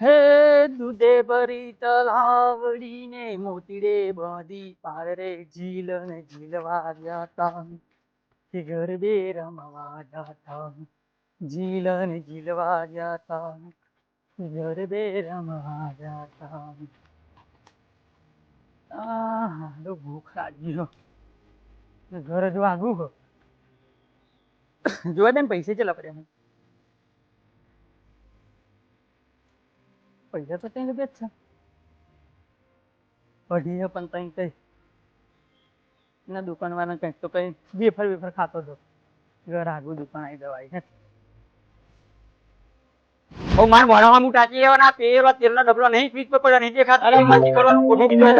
હે દૂધે ભરી તલાવડીને મોતીડે બાંધી પારે ઝીલને ઝીલવા જાતા કે ગરબે રમવા જાતા ઝીલને ઝીલવા જાતા ગરબે રમવા જાતા આ ભૂખ લાગી હો. ઘર જો આગું હો. જોવા દે ને પૈસે ચલા પડ્યા પૈસા તો ત્રણ રૂપિયા જ છે અઢીએ પણ ત્રણ કઈ. ના દુકાનવાળા કંઈક તો કઈ વેફર વેફર ખાતો હતો. ઘર આગું દુકાન આવી દવાઈ હે. બહુ માર ભણવા હું ટાંકી આવ્યો ના પેલો તેલનો ડબલો નહીં સ્વીચ પર પડ્યો નહીં દેખાતો અરે માછી કરવાનું ખોટું કીધું હે.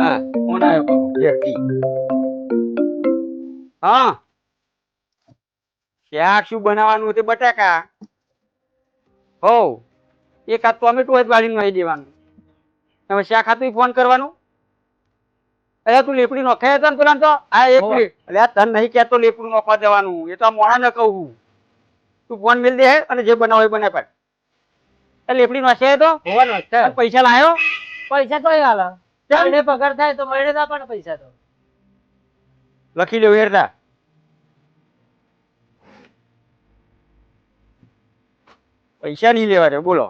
હા કોણ આવ્યો વ્યક્તિ હા. શાક શું બનાવવાનું હતું બટાકા? હો એક આ ટોમેટો જ વાળીને વાળી દેવાનું. તમે શા ખાતું ફોન કરવાનું. અરે તું લેપડી નોખાય હતા ને પેલા તો? આ એક હોવે. મિનિટ અરે આ તને નહીં કહેતો લેપડું નોખવા જવાનું એ તો મોણા ને કહું તું ફોન મિલ દે અને જે બનાવો એ બનાવ એ લેપડી નોખે. તો પૈસા લાયો? પૈસા તો હાલ પગાર થાય તો ના પણ પૈસા તો. લખી લેવું વેરતા પૈસા નહીં લેવા રે બોલો.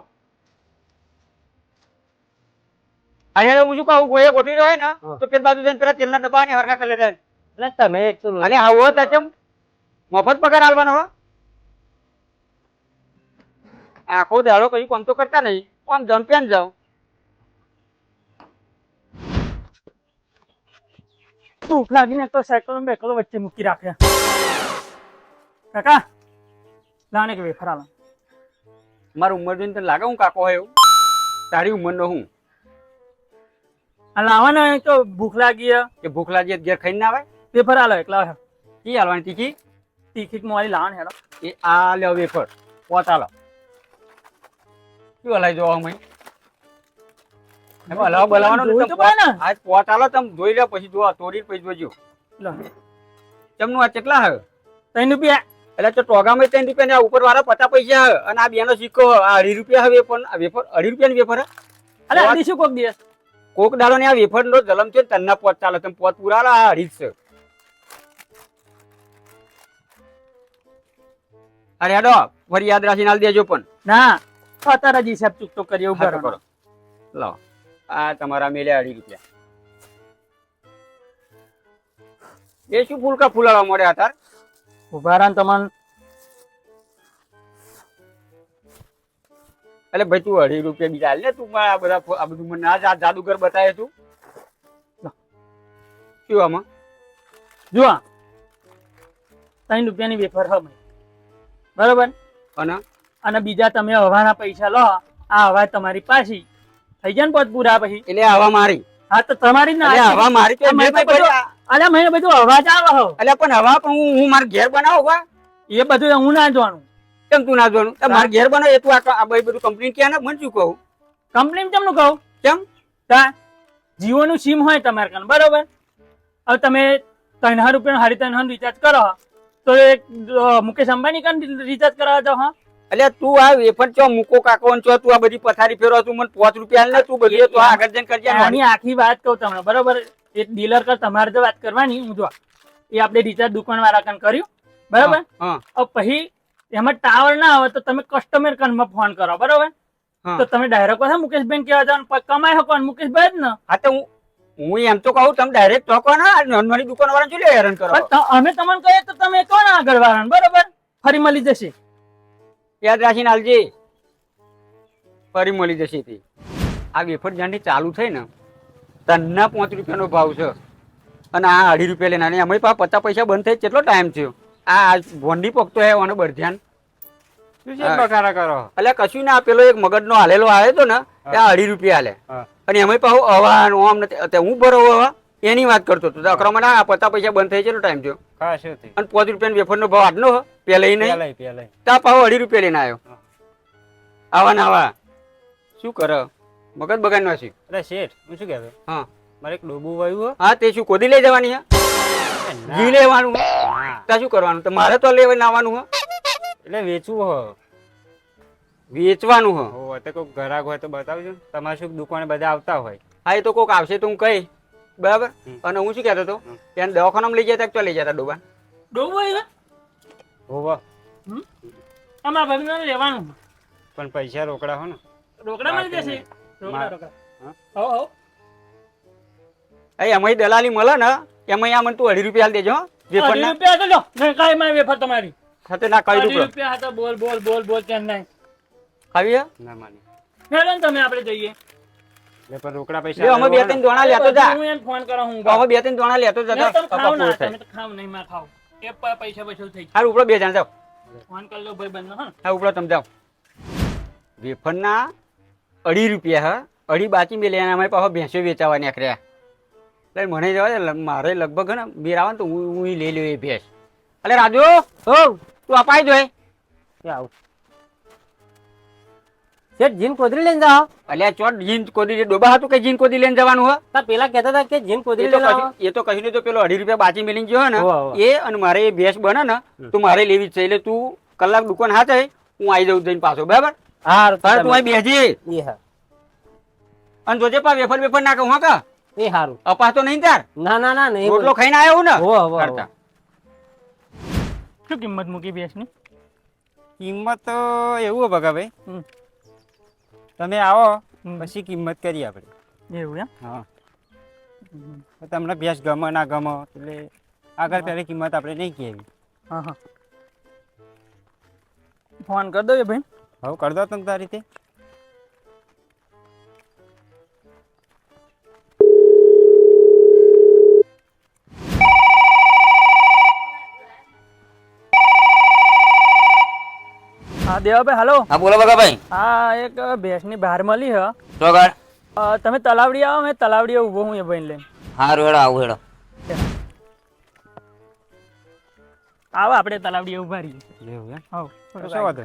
અહીંયા હું શું કહું ગોળે ગોઠવી રહ્યો ને તો પેલ બાજુ જઈને પેલા તેલના ડબ્બા ને હરખા કરી એટલે તમે એક તો અને આવો તો ચમ મફત પગાર આલવાનો આખો દાડો કઈ કોમ તો કરતા નહીં. આમ જમ્પ્યા જાવ ભૂખ લાગીને તો સાયકલ બેકલો વચ્ચે મૂકી રાખ્યા કાકા લાવને કે વેફર આલો. મારી ઉંમર જોઈને તને લાગે હું કાકો હે એવું? તારી ઉંમરનો હું? આ લાવવાના તો ભૂખ લાગી કે ભૂખ લાગી ઘેર ખાઈ ના આવે? પેપર આલો એકલા હે. કી હાલવાની તીખી? તીખી મારી લાવણ હેડો એ આ લ્યો વેફર પોતાલો શું હલાઈ જોવા મય? એમાં હલાવા બોલાવાનો તો પડે ને. આજ પોતાલો તમે જોઈ લો પછી જોવા તોડી પછી જોજો. લો. તમનું આ કેટલા હવે ત્રણ રૂપિયા. એટલે તો ટોગામાં ત્રણ રૂપિયા ને ઉપર વાળા પચાસ પૈસા હે અને આ બેનો સિક્કો અઢી રૂપિયા હવે પણ વેફર અઢી રૂપિયા વેફર અરે અઢી શું કોક દિવસ કોક દાડો ને આ વેફર નો જલમ છે તન્ના પોત ચાલે. તમે પોત પૂરા આ અઢી છે. અરે હેડો ફરી યાદ રાખીને નાલ દેજો પણ. ના અત્યારે જ હિસાબ ચૂકતો કરીએ હા, ઊભા કરો. લો આ તમારા મેલ્યા અઢી રૂપિયા. એ શું ફૂલકા ફૂલાવા મળ્યા તાર ઊભા તમને. એટલે ભાઈ તું અઢી રૂપિયા બીજા લે તું આ બધા આ બધું મને આ જાદુગર બતાવે તું. શું આમાં? જુઓ ત્રણ રૂપિયાની વેફર હમે. બરોબર? અને? અને બીજા તમે હવાના પૈસા લો આ હવા તમારી પાછી. થઈ જાય ને પોત પૂરા પછી? એટલે હવા મારી. હા તો તમારી જ ના હવા મારી તો અલ્યા મને બધું અવાજ આવે હો. અલ્યા પણ હવા પણ હું હું મારા ઘેર બનાવો વા? એ બધું હું ના જોવાનું. કેમ તું ના જોવાનું? તો મારા ઘેર બનાવ એ તું આ બધું કમ્પ્લેન ક્યાં ના? મને કહું? કમ્પ્લેન કેમનું કહું? કેમ? તા જીઓનું સિમ હોય તમારે કન બરોબર? હવે તમે ત્રણ રૂપિયા સાડી ત્રણ રિચાર્જ કરો તો એક મુકેશ અંબાણી કન રિચાર્જ કરાવવા જાવ હા. એટલે તું આ વેફર ચો મૂકો કાકો ચો તું આ બધી પથારી ફેરવા તું મને પાંચ રૂપિયા લે તું બધી તું આગળ જઈને કરજે આની આખી વાત કહું તમને બરોબર? એક ડીલર કર તમારે જો વાત કરવાની હું જો એ આપણે રિચાર્જ દુકાન વાળા કન કર્યું. બરાબર? હા પછી એમાં ટાવર ના આવે તો તમે કસ્ટમર કાનમાં ફોન કરો બરાબર? તો તમે ડાયરેક્ટ કહો મુકેશભાઈ કેવા જાવ કમાઈ શકો મુકેશભાઈ જ ને. હા તો હું હું એમ તો કહું તમે ડાયરેક્ટ તો કહો ને નાની દુકાન વાળા શું હેરાન કરો? અમે તમને કહીએ તો તમે કોણ આગળ વાળા બરોબર? ફરી મળી જશે. યાદ રાખીને હાલજી. ફરી મળી જશે તે આ વેફર જ્યાંથી ચાલુ થઈ ને તન્ના પાંચ રૂપિયાનો ભાવ છે. અને આ અઢી રૂપિયા લેના અને અમારી પાસે પચાસ પૈસા બંધ થઈ કેટલો ટાઈમ થયો? આ ભોંડી પકતો હે અને બરધ્યાન. કરો? એટલે કશું ના પેલો એક મગજનો હાલેલો આવે તો ને એ અઢી રૂપિયા હાલે. અને એમાં પાછું હવા આમ ને તે હું ભરો હવા એની વાત કરતો હતો. તો અકરામાં ના આ પચાસ પૈસા બંધ થઈ છે ટાઈમ થયો? અને પોત અને પાંચ નો ભાવ આટલો પેલે નહીં. ત્યાં તા પાછો અઢી રૂપિયા લઈને આવ્યો. આવા ના આવા. શું કરે? મગજ બગાડ છે. અરે શેઠ હું શું કહેતો? હા. મારે એક ડોબું વાયું હો. હા તે શું કોદી લઈ જવાની હે? ઘી લેવાનું હે? તા શું કરવાનું? તો મારે તો લેવા નાવાનું હો. એટલે વેચવું હો. વેચવાનું હ. ઓ તો કોઈક ઘરાક હોય તો બતાવજો. તમારે શું દુકાને બધા આવતા હોય? હા એ તો કોક આવશે તો હું કહી બરાબર? અને હું શું કહેતો હતો? ત્યાં દવાખાનામાં લઈ જતા ક્યાં લઈ જતા ડોબા. ડોબો આવ્યો હોવા. અમારા ભાભીને લેવાનું. પણ પૈસા રોકડા હો ને. રોકડા મળી જશે? રોકડા માર- રોકડા. હા? હો હો. એ એમાંય દલાલી મળે ને એમાં આ મને તું અઢી રૂપિયા દેજો વેફર રૂપિયા તો લો માં વેફર તમારી. સાથે ના કઈ રૂપિયા. હતા બોલ બોલ બોલ બોલ કેમ નહીં. ખાવી ના માની. મેડમ તમે આપણે જઈએ. એટલે રોકડા પૈસા અમે બે ત્રણ દોણા લેતો જા. હું એને ફોન કરો હું હવે બે ત્રણ દોણા લેતો જતો ના, તમે ખાવ ના તમે તો ખાવ નહીં માં ખાવ. એ પૈસા પૈસા થઈ હારું ઉપડો બે જણ જાઓ. ફોન કરી લો ભાઈ બંધ હા હા ઉપડો તમે જાઓ. વેફરના અઢી રૂપિયા હા? અઢી બાકી મેં લેવાના અમે પાછો ભેંસો વેચાવા નીકળ્યા એટલે મને જવા દે, મારે લગભગ ને બેર આવે ને તો હું હું લઈ લઉં એ ભેંસ. એટલે રાજુ હો તું અપાઈ જોઈ. આવું. શેઠ જીન કોદરી લઈને જાઓ. અલ્યા ચોટ જીન કોદી ડોબા હતું કે જીન કોદી લઈને જવાનું હે? પેલા કહેતા હતા કે જીન કોદરી તો લઈને એ તો કહીને તો પેલો અઢી રૂપિયા બાચી મેલી ગયો ને. એ અને મારે એ ભેંસ બને ને તો મારે લેવી જ છે. એટલે તું કલાક દુકાન હાથે હું આવી જાઉં જઈને પાછો બરાબર? હારું તો તારે તું અહીં બેસજે. એ હા. અને જોજે પા વેફર વેફર ના કહું હા કા? એ હારું. અપાસ તો નહીં તાર? ના ના ના નહીં રોટલો ખાઈને આવ્યો હું ને? હોવે, હોવે. કરતા. શું કિંમત મૂકી બેસની? કિંમત તો એવું હો ભગાભાઈ હમ. તમે આવો પછી કિંમત કરી આપણે. એવું એમ? હા. તમને ભેંસ ગમે ના ગમે એટલે આગળ પહેલી કિંમત આપણે નહીં કહેવી. હા હા. ફોન કરી દો ભાઈ. હવે કરી દો તમે તારી રીતે હા દેવાભાઈ હાલો. હા બોલો બગાભાઈ. હા એક ભેંસની બહાર મળી હે. તો તમે તલાવડી આવો મેં તલાવડી ઊભો હું એ ભાઈ લઈને. હારું હેડો આવું હેડો. આવો આપણે તલાવડી ઊભા રહીએ. એવું હે હા શું વાંધો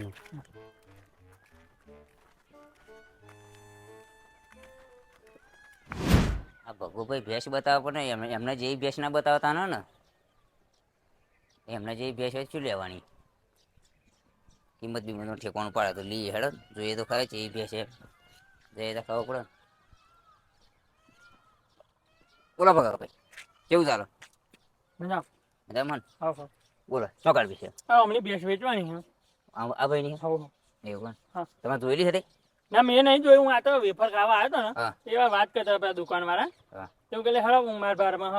આ ભગુભાઈ ભેંસ બતાવવા પણ એમને એમને જે ભેંસ ના બતાવતા ન ને એમને જે ભેંસ હોય શું લેવાની? કિંમત બિંમતનો ઠેકાણું પાડે તો લઈએ હેડો જોઈએ તો ખરે છે એ ભેંસ છે. જોઈએ તો ખબર પડે. બોલો ભગવાભાઈ કેવું ચાલો? મજા મજામાં બોલો શું કાઢવી છે? હા હમણાં ભેંસ વેચવાની આ ભાઈ ભાઈની. એવું તમે જોયેલી હતી ના મેં નહીં જોયું હું આ તો વેફર ખાવા આવ્યો હતો ને એવા વાત કરતા પેલા દુકાન વાળા એવું કે હળો હું મારા ભારમાં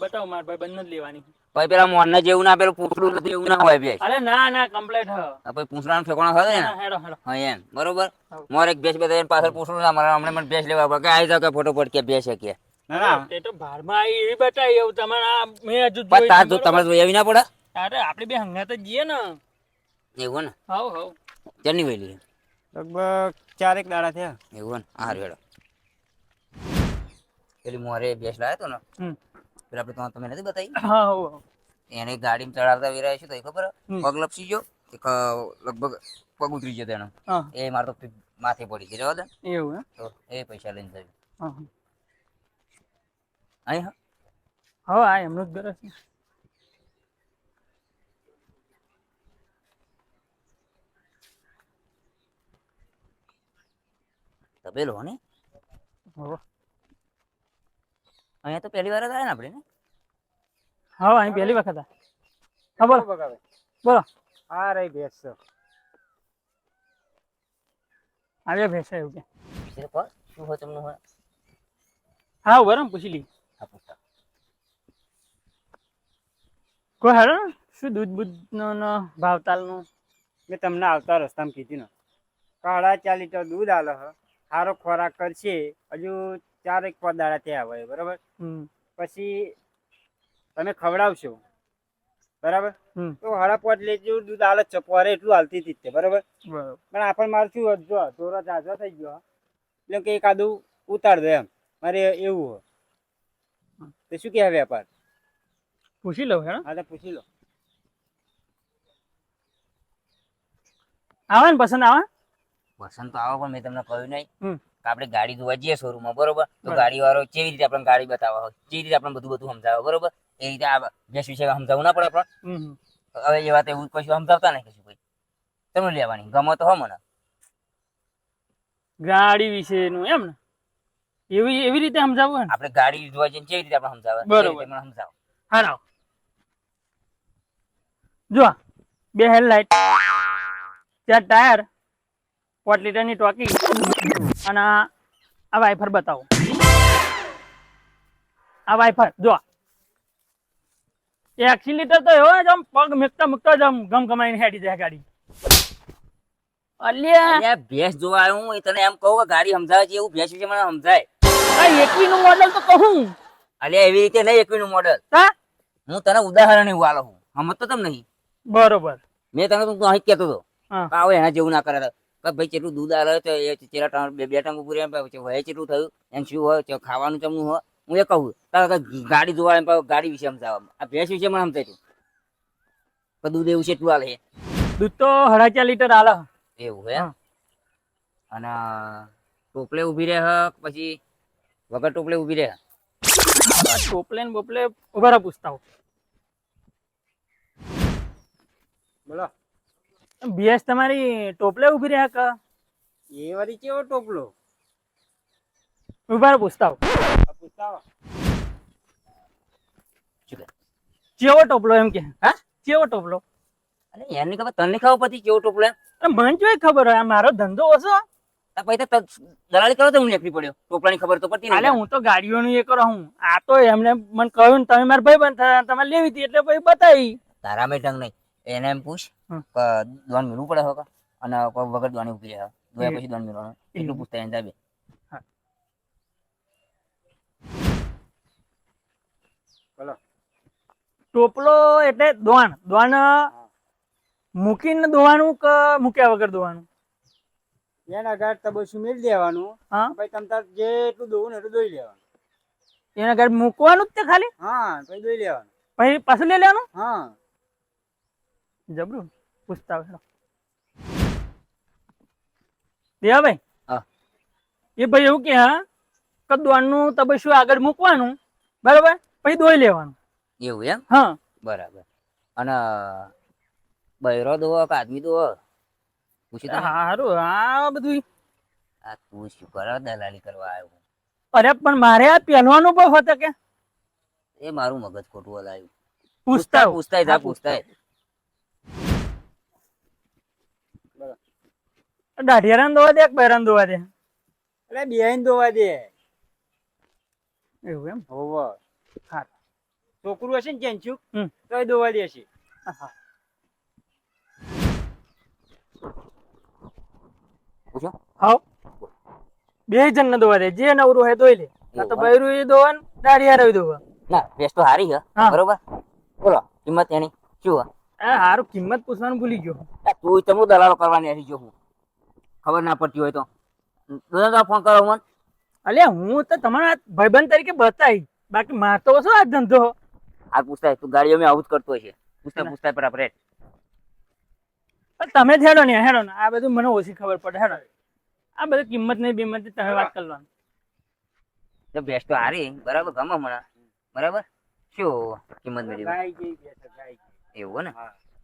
બતાવ મારા ભાઈ બંધ જ લેવાની. પછી પેલા મોનને જેવું ના પેલું પૂછડું નથી એવું ના હોય ભેંસ અરે ના ના કમ્પ્લેટ હ. આ પછી પૂછડાનું ઠેકાણું હોય ને? હા, હેડો હેડો. હા એમ. બરોબર. મોરે એક બેસ બતાવીને પાછળ પૂછડું ના મારે હમણાં મને બેસ લેવા પડે. કે આવી જાવ કે ફોટો પડ કે બેસે કે? ના ના. તે તો ભારમાં આવી એવી બતાવી એવું તમારે મેં હજુ તાર તમારે જોઈ ના પડે? અરે આપણે બે હંગાત જ જઈએ ને. એવું ને? હાવ હાવ. ચડની વહેલી? લગભગ ચારેક દાડા થયા. એવું ને? હા હેડો. પેલી મોરે બેસ લાવ્યો હતો ને? પેલા આપણે તમારે તમે નથી બતાવી? હા હાવ. એને ગાડીમાં ચડાવતા વિરાય શું થયું ખબર? હમ. પગ લપસી ગયો લગભગ પગ ઉતરી ગયો તેનો એ મારે તો માથે પડી ગયો ને. એવું તો એ પૈસા લઈને અહીં હા. હા. એમનું જ ઘર હો ને. અહીંયા તો પહેલી વાર જ આવ્યા ને આપણે ને? હા અહીં પહેલી વખત આ. હા બોલો. બોલો. આ રહી ભેંસ આવ્યા ભેંસ એવું કે. શું હોય તમને હોય? હા ઊભા રહો પૂછી લઈ આ પૂછતા કોઈ હારો? ને શું દૂધ બુધ નો નો ભાવતાલનું મેં તમને આવતા રસ્તામાં કીધી ને. કાળા ચાર લીટર દૂધ આલે હ. સારો ખોરાક કરશે હજુ ચારેક દાડા થયા હોય બરાબર? પછી તમે ખવડાવશો બરાબર? તો તો પોટ લે જેવું દૂધ આલે ચપવારે એટલું હાલતી હતી તે બરાબર? પણ આપણ મારે શું હતું, જો દોરો થઈ ગયો એટલે કે એકાદું ઉતાર દે એમ મારે એવું હોય. તો શું કહેવાય વેપાર? પૂછી લઉં હે હા તો પૂછી લો. આવે ને પસંદ આવે પસંદ તો આવો પણ મેં તમને કહ્યું નહીં કે આપણે ગાડી જોવા જઈએ શોરૂમમાં બરોબર? તો ગાડી વાળો કેવી રીતે આપણને ગાડી બતાવવા હોય? કેવી રીતે આપણે બધું બધું સમજાવે બરોબર? એ રીતે આ ગેસ વિશે સમજાવવું ના પડે આપણે. હવે એ વાત એવું કશું સમજાવતા નહીં કશું કોઈ. તમને લેવાની ગમો તો હો મને. ગાડી વિશેનું એમ ને? એવી એવી રીતે સમજાવવું આપણે ગાડી જોવા જઈએ કેવી રીતે આપણે સમજાવે? બરોબર. સમજાવો? હાલો. જો બે હેડલાઇટ ચાર ટાયર. પોટ લીટરની ટોકી અને આ વાઇફર બતાવો. આ વાઇફર જો. એક્સિલેટર તો એવો જમ પગ મૂકતા મૂકતા જમ ગમ ગમાઈને હેડી જાય ગાડી. અલ્યા. ભેંસ જોવા આવ્યો હું તને એમ કહું કે ગાડી સમજાવે છે એવું ભેંસ વિશે મને સમજાય. આ એકવીનું મોડલ તો કહું. અલ્યા એવી રીતે નહીં એકવીનું મોડલ હા? તને ઉદાહરણ એવું આલો હું. સમજતો તમ નહીં? બરોબર. મેં તને તું અહીં કહેતો હતો. હા. આવો એના જેવું ના કરે કે ભાઈ કેટલું દૂધ આવે તો એ ચેરા ટાણ બે બે ટંગ પૂરી પછી વહે કેટલું થયું? એમ શું હોય? તે ખાવાનું ચમનું હોય? હું એ કહું તારે ગાડી ધોવા એમ ગાડી વિશે સમજાવવા આ ભેંસ વિશે મને સમજાય તું. દૂધ એવું છે એટલું આલે. દૂધ તો હડા ચાર લીટર આલે. એવું હે? અને ટોપલે ઊભી રહે પછી વગર ટોપલે ઊભી રહે? ટોપલે ને બોપલે ઊભા પૂછતા હો બોલો. ભેંસ તમારી ટોપલે ઊભી રહ્યા કે? એ વળી કેવો ટોપલો? ઊભા પૂછતા. પૂછતા ચેવો ટોપલો એમ કે? હા? ચેવો ટોપલો? અરે એની ખબર તને ખબર પછી કેવો ટોપલો એમ? અરે મને જો ખબર હોય. મારો ધંધો ઓછો. તો પછી તો દલાલી કરો તો હું નીકળી પડ્યો. ટોપલાની ખબર તો પડતી અલે નહીં હું તો ગાડીઓનું એ કરો હું આ તો એમને મને કહ્યું ને તમે મારા ભાઈ બંધ તમારે લેવી હતી એટલે પછી બતાવી. તારા મેં ઢંગ નહીં. એને એમ પૂછ કે દોન મીરું પડે હોકા અને કોઈ વગર દોની ઊભી રહે. દોયા પછી દોન મિલવાનું એટલું પૂછતા એને જાબે ટોપલો એટલે દોણ દોણ મૂકીને દોવાનું કે મૂક્યા વગર દોવાનું? એના ગાઢ તબસું મેળ દેવાનું. હા. પછી તમ તાર જેટલું દોવું ને એટલું દોઈ લેવાનું. એના ઘર મૂકવાનું જ તે ખાલી? હા પછી દોઈ લેવાનું. પછી પાછું લઈ લેવાનું? હા. જબરું? પૂછતા હોય. હેડો. દેવા ભાઈ હા. એ ભાઈ એવું કે હા કે દોણનું તબસ્યું આગળ મૂકવાનું બરાબર? પછી દોઈ લેવાનું. એવું એમ? હા. બરાબર. અને બૈરો દોવો કે આદમી દોવો પૂછી સારું આ બધું. આ તું શું કરે દલાલી કરવા આવ્યો? અરે પણ મારે આ પહેલો પણ હતો કે? એ મારું મગજ ખોટું હલાયું. પૂછતા. પૂછતા. પૂછતા દાઢિયારાને દોવા દે કે બૈરાને દોવા દે. એટલે બેહીને દોવા દે. એવું એમ? હોવ. હા. છોકરું હશે ને ચેન્ચુક તો એ દોવા દેશે હા. પૂછો. બે જણ ને દોવા દે. જે નવરું હોય દોઈ લે. આ તો? બૈરું એ દોવા ને દાઢિયારો દોવા ના ભેંસ તો હારી છે. હા. બરોબર? બોલો કિંમત એની શું હા હારું કિંમત પૂછવાનું ભૂલી ગયો. તું તમે દલાલો કરવાની આવી ગયો હું. ખબર ના પડતી હોય તો. ફોન કરો મને. અલ્યા હું તો તમારા ભાઈબંધ તરીકે બતાવી. બાકી માર તો શું આ ધંધો. આ પૂછતા તું ગાડીઓ મેં આવું જ કરતો છે પૂછતા પૂછતા પર આપણે તમે જ હેડો ને હેડો ને. આ બધું મને ઓછી ખબર પડે. હેડો. આ બધું કિંમત નહીં બિંમત તમે વાત કરવાની. તો ભેંસ તો હારી. બરાબર? ગમે મને. બરાબર? શું કિંમત મેળવી. એવું ને?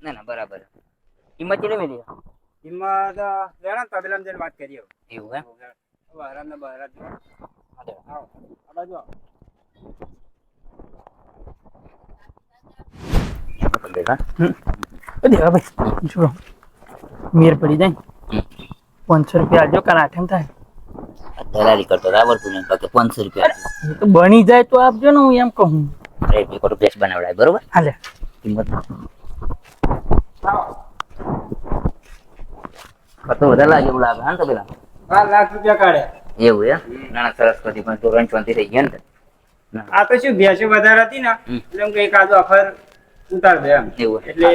ના ના બરાબર. કિંમત કેટલી મેળવી? લેવડો ને તબેલામાં જઈને વાત કરીએ. એવું એમ? બહારાને બહારા જ. આવો, આ બાજુ આવો. દેવા ભાઈ જો મેર પડી જાય. પાંચસો રૂપિયા આજો કાલ આઠમ થાય. દલાલી કરતો આવડતું નહીં બાકી પાંચસો રૂપિયા તો બની જાય તો આપજો ને હું એમ કહું. અરે બે કોટો ભેંસ બનાવડાય બરોબર? હાલે. કિંમત. કતો વધારે લાગે એવું લાગે હા તો પેલા પાંચ લાખ રૂપિયા કાઢે. એવું એમ? નાના સરસ પણ ધોરણ શાંતિ થઈ ગયા ને? આ તો શું ભેંસો વધારે હતી ને એટલે હું કંઈક આદો અખર ઉતાર દે એમ. એવું એટલે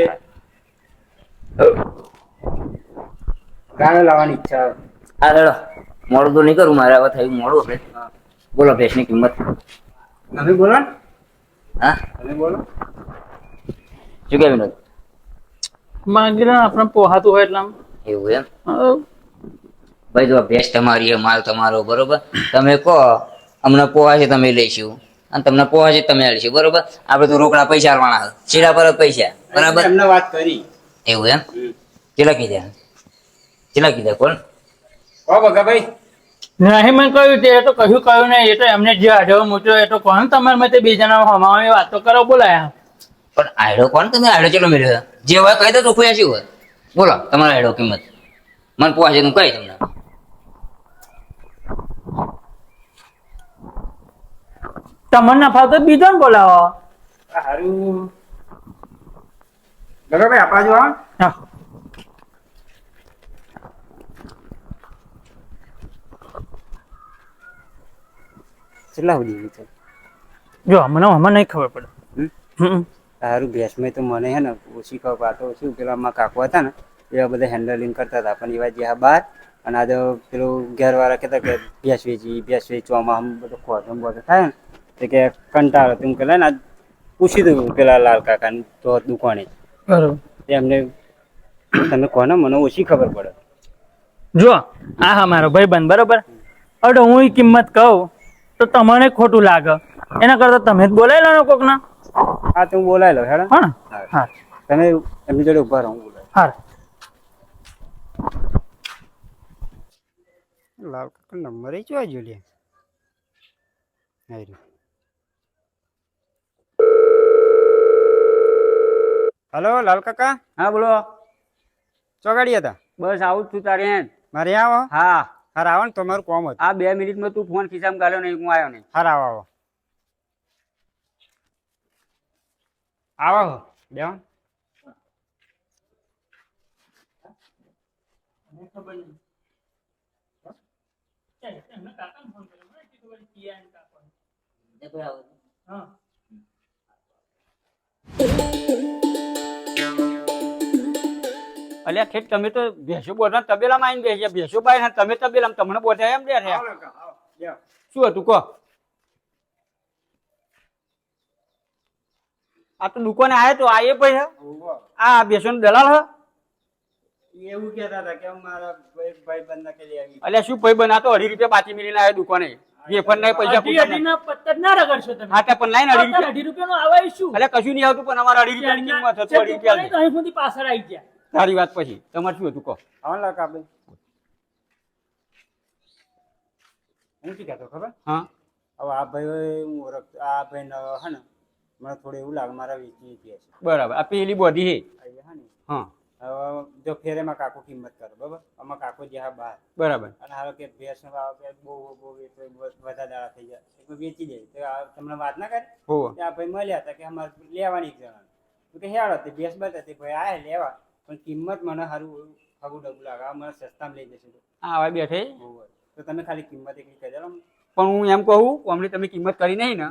ગાળો લાવવાની ઈચ્છા. હા રેડો મોડું તો નહીં કરું મારે હવે થયું મોડું આપણે બોલો ભેંસની કિંમત. તમે બોલો ને. હા? તમે બોલો. શું કે વિનોદ માંગી ને આપણે પોહાતું હોય એટલે આમ. એવું એમ? ભાઈ જો ભેંસ તમારી એ માલ તમારો બરોબર? તમે કહો અમને પોવા છે તમે લઈશું અને તમને પોવા છે તમે લઈશું બરોબર? આપણે તો રોકડા પૈસા વાળા ચીડા પર પૈસા બરાબર? એમને વાત કરી. એવું એમ. કેટલા કીધા? કેટલા કીધા કોણ? કહો બગા ભાઈ નહીં મેં કહ્યું તે એ તો કશું કહ્યું નહીં એ તો એમને જે આઢેવો મૂક્યો એ તો કોણ તમારે માટે બે જણા હમાવાની વાતો કરો બોલાયા. પણ આયડો કોણ? તમે આયડો ચલો મેળવ્યો? જે હોય કહી દો ચોખ્ખું શું હોય? બોલો તમારા હેડો કિંમત. મને પોવા છે હું કહી તમને? તમને ના ફાવતો બીજો ને બોલાવો. હારું. બરાબર આપા જો હા હા. કેટલા સુધી જો મને હમણાં નહીં ખબર પડે. હમ? સારું ભેંસમાં તો મને હે ને ઓછી ખબર આ તો શું પેલા અમારા કાકો હતા ને એવા બધા હેન્ડલિંગ કરતા હતા. પણ એવા જ્યાં બહાર અને આજે પેલું ઘેરવાળા કહેતા કે ભેંસ વેચી ભેંસ વેચવામાં આમ બધો ખોટો બધો થાય ને તો કે કંટાળો તેમ કે ને આજ પૂછી દઉં પેલા લાલ કાકાને તો દુકાને. બરોબર. એમને તમે કોને મને ઓછી ખબર પડે. જો આ હા મારો ભાઈ બંધ બરોબર? અડો હું કિંમત કહું તો તમને ખોટું લાગે. એના કરતા તમે જ બોલાવી લો કોક ના હા તો હું બોલાવી લઉં હેડો. હા હા. તમે એમની જોડે ઊભા રહો હું બોલાવી. હા. લાલ કાકા નંબર એ જોવા જોઈએ લે હલો લાલ કાકા? હા બોલો. ચોગાડી હતા? બસ આવું જ છું તારે એમ. મારે આવો? હા. હાર આવો ને તમારું કોમ હતું. આ બે મિનિટમાં તું ફોન ખિસ્સામાં ગાલ્યો નહીં હું આવ્યો નહીં. હાર આવો આવો. આવો બેન અલ્યા ખેત તમે તો ભેંસો બોધા તબેલામાં આવીને બેસ્યા ભેંસો બાય તમે તબેલામાં. તમને બોધા એમ દે શું હતું કહો? આ તો દુકાને આયો તો આ એ ભાઈ હે? આ બેસો દલાલ હ. એવું કહેતા હતા કે મારા ભાઈ ભાઈ બંધ કે લઈ આવી અલ્યા શું ભાઈ બના તો અઢી રૂપિયા પાછી મિલીને આવ્યો દુકાને. વેફર ના પૈસા પત્તર ના રગડશો તમે. હા તે પણ લાઈન અઢી રૂપિયા. અઢી રૂપિયાનો આવે શું? અલ્યા કશું નહીં આવતું પણ અમારા અઢી રૂપિયાની કિંમત હતી અઢી રૂપિયા તો અહીં સુધી પાછળ આવી ગયા. તારી વાત પછી. તમારે શું હતું કહો. હા લાખ ભાઈ હું શું કહેતો ખબર? હા. હવે આ ભાઈ હું ઓળખ આ ભાઈ હે ને મને થોડું એવું લાગે મારા વેચી ગયા છે બરાબર. આ પેલી બોધી હે? હા ને. હા. જો જો ફેરેમાં કાકો કિંમત કરો બરાબર? આમાં કાકો જે હા બહાર. બરાબર. અને હારો કે ભેંસ ભાવ કે બહુ બહુ વેચો વધારે દાડા થઈ જાય. એક વેચી દે. તો તમને વાત ના કરી? હો. કે ભાઈ મળ્યા હતા કે અમારે લેવાની તો કે હેડો તે ભેંસ બતા તે ભાઈ આય લેવા. પણ કિંમત મને સારું હગું ડગું લાગે. આ મને સસ્તામાં લઈ જશે. આ બેઠે તો તમે ખાલી કિંમત એકલી કહી દો પણ હું એમ કહું અમને તમે કિંમત કરી નહીં ને.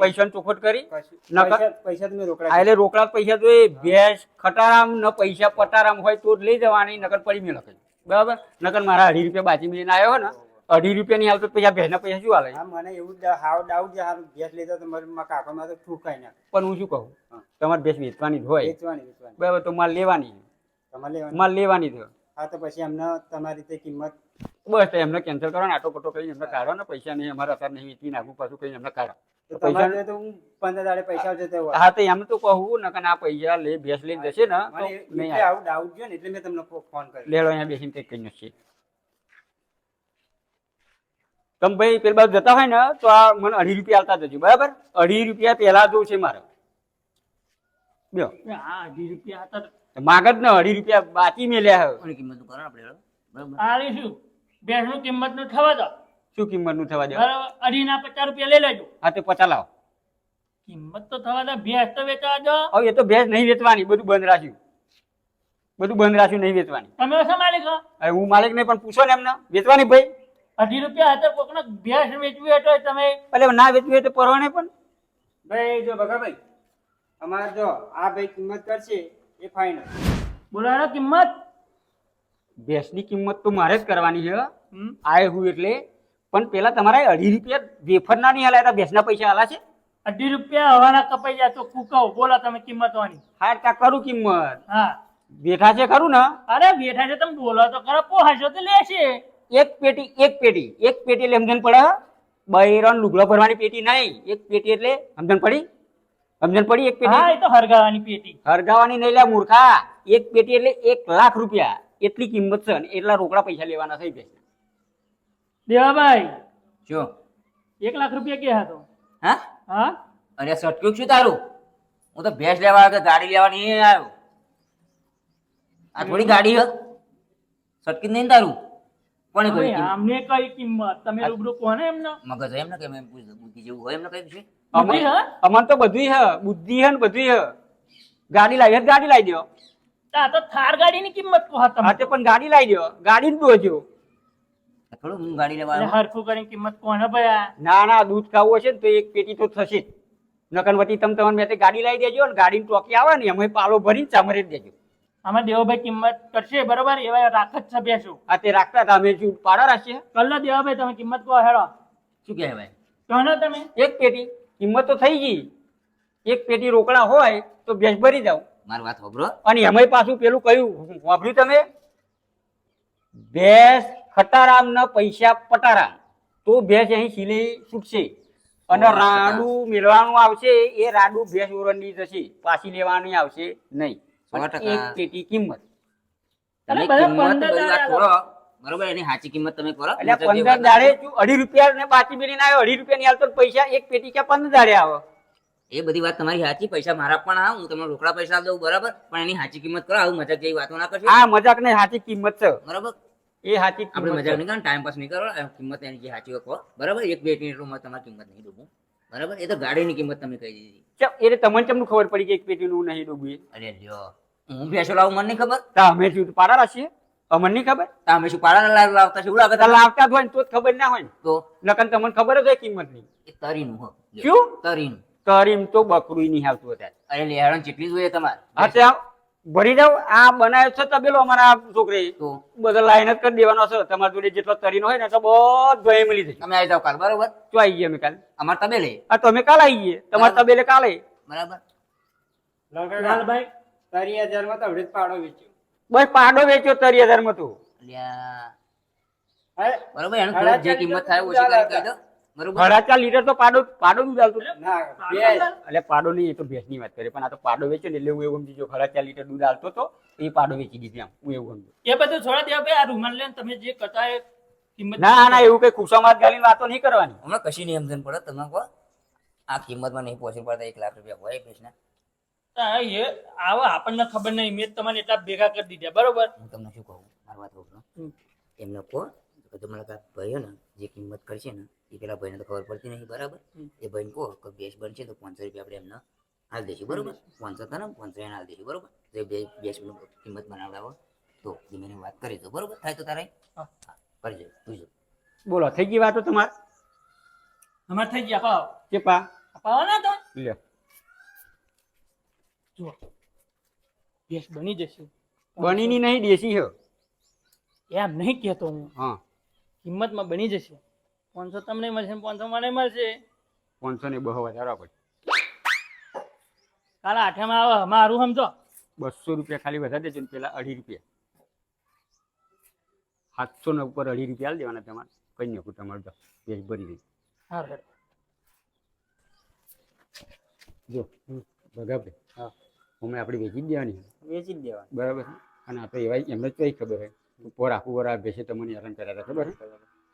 પૈસા નો ચોખવટ કરી. નકર- પૈસા તમે રોકડા એટલે રોકડા પૈસા તો એ ભેંસ ખટારામ ન પૈસા પટારામ હોય તો જ લઈ જવાની નકર પડી મેં લખી બરાબર? નકર મારા અઢી રૂપિયા બાજી મિલીને આવ્યો ને અઢી રૂપિયા ની હાલ તો પૈસા ભેંસના પૈસા શું હાલે? મને એવું હાવ ડાઉટ છે હારું ભેંસ લેતા તો મારે કાકામાં તો ઠૂકાઈ નાખે પણ હું શું કહું? તમારે ભેંસ વેચવાની જ હોય. વેચવાની વેચવાની. બરાબર તો માલ લેવાની. તમારે લેવાની. માલ લેવાની જ હા તો પછી એમને તમારી રીતે કિંમત બસ એમને કેન્સલ કરો ને આટો પટો કરીને એમને કાઢો ને પૈસા નહીં અમારા અત્યારે નહીં વેચી નાખું પાછું કરીને એમને કાઢો. પૈસા તો હું પંદર દાડે પૈસા આવશે હા તો એમ તો કહું નકર આ પૈસા લે ભેંસ લઈને જશે ને તો નહીં આવું. ડાઉટ છે ને એટલે મેં તમને ફોન કર્યો. લેડો અહીંયા બેસીને કંઈક કહીને છીએ તમે ભાઈ પેલી બાજુ જતા હોય ને તો આ મને અઢી રૂપિયા આવતા જજો બરાબર? અઢી રૂપિયા પહેલા જો છે મારે. બે આ અઢી રૂપિયા હતા તો માગત ને અઢી રૂપિયા બાકી મેલ્યા હવે કિંમત કરો ને આપણે બરાબર. આ શું? ભેંસનું કિંમતનું થવા દો. શું કિંમતનું થવા દે? બરાબર. અઢી ના પચાસ રૂપિયા લઈ લેજો. હા તે પચાસ લાવો. કિંમત તો થવા દો. ભેંસ તો વેચવા દો. હવે એ તો ભેંસ નહીં વેચવાની બધું બંધ રાખ્યું. બધું બંધ રાખ્યું નહીં વેચવાની. તમે શું માલિક હો? હવે હું માલિક નહીં પણ પૂછો ને એમને. વેચવાની ભાઈ. અઢી રૂપિયા હતા કોકને ભેંસ વેચવી હોય તો તમે એટલે ના વેચવી હોય તો પરવાને પણ. ભાઈ જો બગા ભાઈ અમારે જો આ ભાઈ કિંમત કરશે એ ફાઈનલ બોલાનો કિંમત? ભેંસની કિંમત તો મારે જ કરવાની છે. આય હું એટલે. પણ પેલા તમારે અઢી રૂપિયા વેફરના નહીં હાલ્યા ભેંસના પૈસા હલા છે? અઢી રૂપિયા હવાના કપાઈ જાય તો કૂકવો બોલો તમે કિંમત વાની હા કા કરું કિંમત. હા. બેઠા છે ખરું ને? અરે બેઠા છે તમે બોલો તો ખરા પોહાશો તો લેશે એક પેટી એક પેટી એક પેટી એટલે સમજણ પડે બૈરણ લુગડો ભરવાની પેટી નહીં. એક પેટી એટલે સમજણ પડી? સમજણ પડી એક હા પેટી એ તો હરગાવાની પેટી. હરગાવાની નહીં લે મૂર્ખા. એક પેટી એટલે એક લાખ રૂપિયા. એટલી કિંમત છે અને એટલા રોકડા પૈસા લેવાના થઈ ગયા દેવાભાઈ જો. એક લાખ રૂપિયા ક્યાં હતો? હા? હા? અરે સટક્યું શું તારું? હું તો ભેંસ લેવા આવ્યો ગાડી લેવા નહીં આવ્યો. આ થોડી ગાડી હ. સટકી નહીં તારું? કોને કરી આમને કઈ કિંમત? તમે રૂબરૂ કોને એમને? મગજ એમને એમ ને કે એમ પૂછ- જેવું હોય એમને કઈ છે બુદ્ધિ હે? અમન તો બધી હે બુદ્ધિ હે ને બધી હે. ગાડી લાવી હે ગાડી લાવી દો આ તો થાર ગાડીની કિંમત કહો તમે. હા તે પણ ગાડી લાવી દો ગાડી જ દોજો થોડું હું ગાડી લેવા હરખું કરીને કિંમત કોને ભયા ના ના દૂધ ખાવું હશે ને તો એક પેટી તો થશે જ. નકન વતી તમે તમારે મેં ગાડી લાવી દેજો ને ગાડીની ટોકી આવે ને એમાં પાલો ભરી ચામરે જ દેજો. આમાં દેવાભાઈ કિંમત કરશે બરોબર? એવા રાખ જ છે. બેસો આ તે રાખતા હતા અમે શું પાડા રાખશે. કલ્લા દેવાભાઈ તમે કિંમત કહો હેડો. શું કહેવાય? કહો તમે. એક પેટી. કિંમત તો થઈ ગઈ. એક પેટી રોકડા હોય તો ભેંસ ભરી જાવ મારી વાત હોબરો અને એમાંય પાછું પેલું કયું? વાપર્યું તમે? ભેંસ ખટારામ ના પૈસા પટારામ. તો ભેંસ અહીં સિલે છૂટશે. અને રાડુ મેળવાનું આવશે. એ રાડું ભેંસ ઓરંડી જશે. પાછી લેવાની આવશે નહીં. એક પેટી કિંમત. તમે કિંમત બરોબર એની સાચી કિંમત તમે કરો. એટલે પંદર દાડે અઢી રૂપિયા ને બાકી બેની આવ્યો અઢી રૂપિયા ની ને પૈસા એક પેટી કે પંદર દાડે આવો? એ બધી વાત તમારી સાચી પૈસા મારા પણ આ હું તમને રોકડા પૈસા દઉં બરાબર? પણ એની સાચી કિંમત કરો આવું મજાક જેવી વાતો ના કરશો? હા મજાક ને સાચી કિંમત છે. બરાબર? એ સાચી આપણે મજાક નહીં કરો ટાઈમ પાસ નહીં કરો કિંમત એની જે સાચી કહો. બરાબર? એક બે મિનિટ મારે તમારી કિંમત નહીં ડૂબું. બરાબર? એ તો ગાડીની કિંમત તમે કહી દીધી. એટલે તમને કેમનું ખબર પડી કે એક પેટીનું નહીં ડૂબી અરે લ્યો હું ભેંસો આવું મને નહીં ખબર? તો અમે શું પાડા રાખીએ? અમને નહીં ખબર? તમે અમે શું પાડા લાવ- લાવતા શું લાગે લાવતા જ હોય ને તો જ ખબર ના હોય ને. તો? નકર તમને ખબર જ હોય કિંમતની. એ તરીનું હો. શું તરીનું. તરીમ તો બકરું નહીં આવતું અત્યારે. અરે લેહારણ જેટલી જોઈએ તમારે. હા ભરી જાવ આ બનાવ્યો છે તબેલો અમારા છોકરી. તો? બધા લાઈન જ કરી દેવાનો છે. તમારા જોડે જેટલો તરીનો હોય ને તો બધો એ મળી જશે તમે આવી જાઓ કાલ બરોબર? તો આવી ગયા અમે કાલ. અમારે તબેલે? આ તમે કાલ આવી ગયા તમારા. તબેલે કાલે. બરાબર. લાલભાઈ ત્રણ હજારમાં તો હવે જ પાડો વેચ્યો. બસ પાડો વેચ્યો તરી હજારમાં તું બરોબર એનું જે ચાર કિંમત થાય ઓછી કરી કહી દો. બરોબર? ચાર લીટર તો પાડો પાડો દૂધ આવતું એટલે પાડો નહીં એ તો ભેંસની વાત કરી પણ આ તો પાડો વેચ્યો ને એટલે હું એવું સમજી સાડા ચાર લીટર દૂધ આવતો તો એ પાડો વેચી દીધી આમ હું એવું સમજુ. એ બધું છોડા દેવાભાઈ આ રૂમાલ લઈને તમે જે કહેતા એ કિંમત ના ના એવું કઈ ખુશામાં ગાલી વાતો નહીં કરવાની. હમણાં કશી નહીં સમજણ પડે તમે કહો આ કિંમતમાં નહીં પહોંચી પડતા એક લાખ રૂપિયા હોય ભેંસના. એ આવો આપણને ખબર નહીં મેં તમને એટલા ભેગા કરી દીધા બરોબર? હું તમને શું કહું? મારી વાત. હમ. એમને કહો કે તમારા કાંઈ ભાઈઓ ને જે કિંમત કરશે ને એ પેલા ભાઈને તો ખબર પડતી નહીં બરાબર? એ ભાઈને કહો કે બેસ બનશે તો પાંચસો રૂપિયા આપણે એમને હાલ દઈશું બરોબર? પાંચસો તને પાંચસો એને હાલ દઈશું બરોબર? જે બે બેસ કિંમત બનાવડાવો તો ધીમે ધીમે વાત કરી દો બરોબર? થાય તો તારે? હા. હા, કરજો જોજો બોલો થઈ ગઈ વાતો તમારે? અમારે થઈ ગયા અપાવો કે પા અપાવો ના તો? લ્યો. જુઓ. ગેસ બની જશે. બનીની નહીં દેશી છે એમ નહીં કહેતો હું. હા. કિંમતમાં બની જશે. પાંચસો તમને મળશે પાંચસો મને મળશે. પાંચસો ને બહુ વધારવા પડે કાલે આઠમાં આવે મારું સમજો. બસો રૂપિયા ખાલી વધારી દેજો ને પેલા અઢી રૂપિયા. સાતસો ને ઉપર અઢી રૂપિયા આલી દેવાના તમારે. કઈ નાખું તમારે તો પેજ ભરી દઈ હા. જો ભગાભાઈ હા. અમે આપણે વેચી જ દેવાની. વેચી જ દેવાની. બરાબર અને આપણે એવા એમને જ કઈ ખબર હોય પોર આખું વર ભેસે તમને હેરાન કર્યા હતા ખબર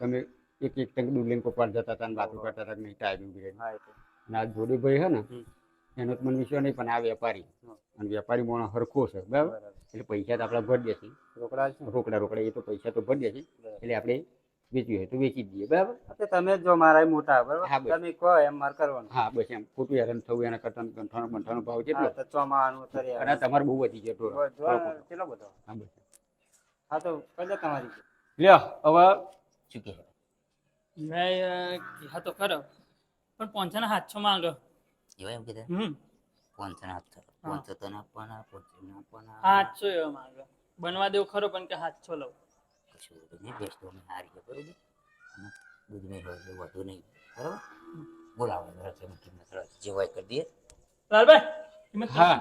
તમે એક એક ટંક દૂધ લઈને કોપાર જતા હતા અને વાતો કરતા હતા નહીં ટાઈમ ઊભી રહી. અને આ જોડી ભાઈ હે ને એનો તો મને વિશ્વાસ નહીં પણ આ વેપારી. અને વેપારી મોણો હરખો છે બરાબર. એટલે પૈસા તો આપણા ભરી દેશે રોકડા રોકડા રોકડા એ તો પૈસા તો ભરી દેશે એટલે આપણે વેચવી હોય તો વેચી દઈએ બરાબર? તમે જ મારા મોટા બરાબર? હા. તમે કહો એમ મારે કરવાનું. હા બસ એમ. ખોટું હેરાન થવું એના કરતા ગંઠાનો ગંઠાનો ભાવ કેટલો? ચોમાનું અને તમારે બહુ વધી ગયો કેટલો બધો? હા બસ. હા તો કહી તમારી. લ્યો હવે શું કહે? મેં અ, તો ખરો. પણ પાંચસો ના હાથસો માંગો એવા એમ કીધા? હમ. પાંચસો ના હાથ પાંચસો પણ પાંચસો ને આપવાના હાથસો એવો માંગો બનવા દેવું ખરો પણ કે હાથસો લઉં. વાંધો નહીં બેસતો અમે બરોબર? દૂધ નહીં હોય એટલે વધુ નહીં. બરોબર? બોલાવો કિંમત જે હોય કરી દઈએ. લાલભાઈ હા.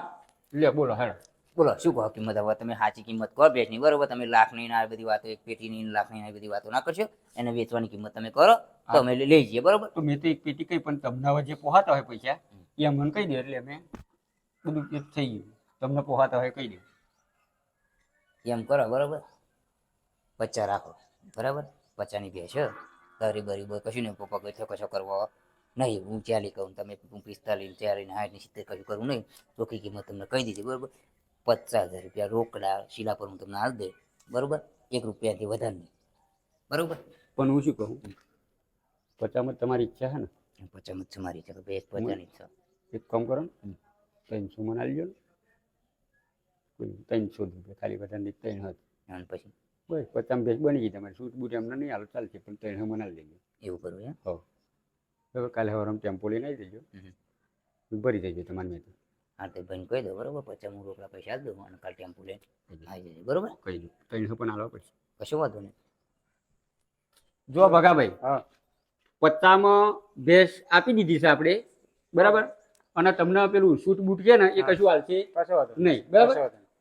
લે બોલો હેડો. બોલો શું કહો? કિંમત હવે તમે સાચી કિંમત કહો ભેંસની બરોબર તમે લાખની ના આ બધી વાતો એક પેટીની ને લાખની ને આ બધી વાતો ના કરશો. એને વેચવાની કિંમત તમે કરો તો અમે લઈ જઈએ બરોબર? તો મેં તો એક પેટી કઈ પણ તમને હવે જે પોહાતા હોય પૈસા એ અમને કહી દે એટલે અમે બધું થઈ ગયું. તમને પોહાતા હોય કહી દે. એમ કરો બરોબર? પચ્ચા રાખો. બરાબર? બચ્ચાની બે છે. તારી બરી બોલ કશું નહીં પપ્પા કઈ કશો કરવા નહીં હું ચાલી કહું તમે હું પિસ્તાલીસ ચાલીને ને સિત્તેર કશું કરું નહીં. ચોખ્ખી કિંમત તમને કહી દીધી બરાબર? પચાસ હજાર રૂપિયા રોકડા શીલા પર હું તમને હાલ દે બરાબર? એક રૂપિયાથી વધારે નહીં. બરાબર? પણ હું શું કહું? પચામત તમારી ઈચ્છા છે ને? પચામત તમારી છે મારી છે બે પચાસની જ છે એક કામ કરો ને ત્રણસો મને આવી લો ને ત્રણસો રૂપિયા ખાલી બધાને ત્રણ હાથ અને પછી? બસ પચામ ભેસ બની ગઈ તમારે. સૂટ બૂટ એમને નહીં હાલો ચાલશે પણ ત્રણ મને આલી દેજો એવું કરવું એમ? હો હવે કાલે સવારે ટેમ્પો લઈને આવી દેજો ભરી દેજો તમારે મેં હા તો ભાઈને કહી દો બરોબર? પચાસ હું રોકડા પૈસા આપી દઉં અને કાલે ટેમ્પો લઈને આવી જશે બરોબર? કહી દઉં ત્રણસો પણ હાલવા પડશે. કશું વાંધો નહીં. જો ભગાભાઈ હા. પત્તામાં ભેંસ આપી દીધી છે આપણે બરાબર? અને તમને પેલું સૂટ બૂટ છે ને એ કશું હાલશે નહીં. નહીં બરાબર.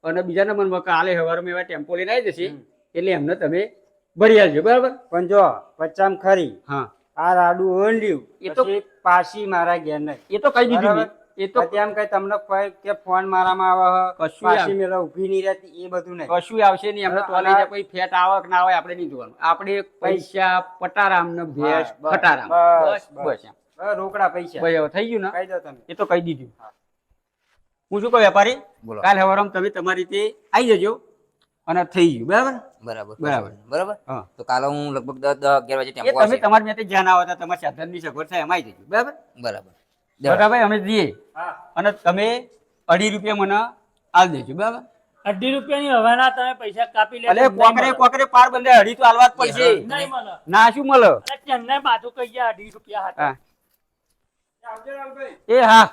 અને બીજા નંબરમાં કાલે સવારમાં એવા ટેમ્પો લઈને આવી જશે. એટલે એમને તમે ભરી આવજો બરાબર? પણ જો પચામ ખરી. હા. આ રાડું ઓંડ્યું. એ તો- પાછી મારા ઘેર નહીં. એ તો કહી દીધું એ તો એમ કઈ તમને કોઈ કે ફોન મારામાં આવે કશું પાછી. મેળા ઊભી નહીં રહેતી એ બધું નહીં. કશું આવશે નહીં. એમને તો લઈ કોઈ ફેટ આવે કે ના આવે આપણે નહીં જોવાનું. આપણે પૈસા પટારામ ને ભેસ ખટારામ. બસ, બસ રોકડા પૈસા. ભાઈ હવે થઈ ગયું ને? કહી દો તમે. એ તો કહી દીધું. હા. શું કહું વેપારી? બોલો. કાલ સવારમાં તમે તમારી રીતે આવી જજો. અને થઈ ગયું બરાબર? બરાબર બરાબર. બરાબર તો કાલે હું લગભગ દસ દસ અગિયાર વાગે ટેમ્પો તમે તમારી મેં જ્યાં ના આવતા તમારા સાધનની સગવડ થાય એમાં આવી જજો બરાબર? બરાબર. બરાબર. અમે જઈએ. અને તમે અઢી રૂપિયા મને આલ દેજો બરાબર? અઢી રૂપિયાની હવાના તમે પૈસા કાપી લે એટલે કોકરે કોકરે પાર બંધે અઢી તો આલવા જ પડશે. નહીં મળે. ના શું મળે? ચેન્નઈ બાજુ કહી ગયા અઢી રૂપિયા હતા. હા. એ હા.